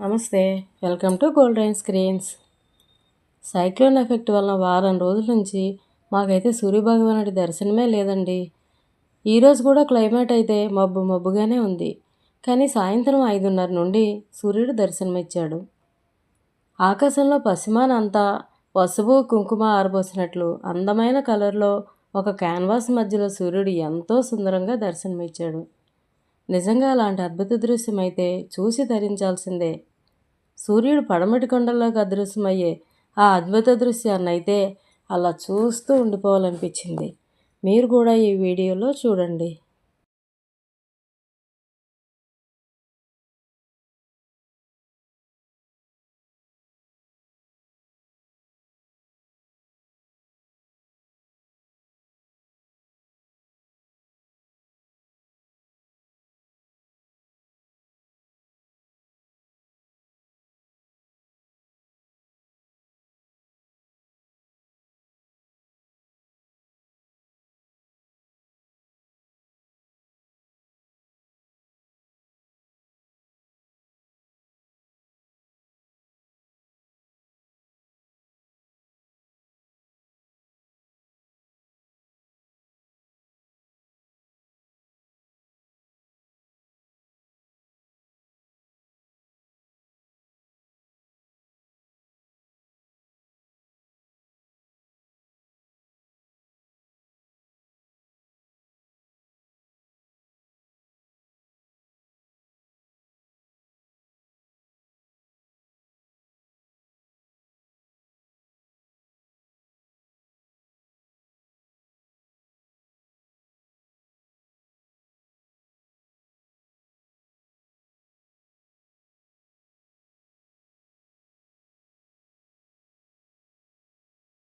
నమస్తే welcome to golden screens. Cyclone effect వలన వారం రోజుల నుంచి మాకైతే సూర్యభగవానుడి దర్శనమే లేదండి. ఈరోజు కూడా క్లైమేట్ అయితే మబ్బు మబ్బుగానే ఉంది. కానీ సాయంత్రం ఐదున్నర నుండి సూర్యుడు దర్శనమిచ్చాడు. ఆకాశంలో పసిమాన అంతా పసుపు కుంకుమ ఆరబోసినట్లు అందమైన కలర్లో ఒక క్యాన్వాస్ మధ్యలో సూర్యుడు ఎంతో సుందరంగా దర్శనమిచ్చాడు. నిజంగా అలాంటి అద్భుత దృశ్యం అయితే చూసి ధరించాల్సిందే. సూర్యుడు పడమటి కొండల్లోకి అదృశ్యమయ్యే ఆ అద్భుత దృశ్యాన్ని అయితే అలా చూస్తూ ఉండిపోవాలనిపించింది. మీరు కూడా ఈ వీడియోలో చూడండి.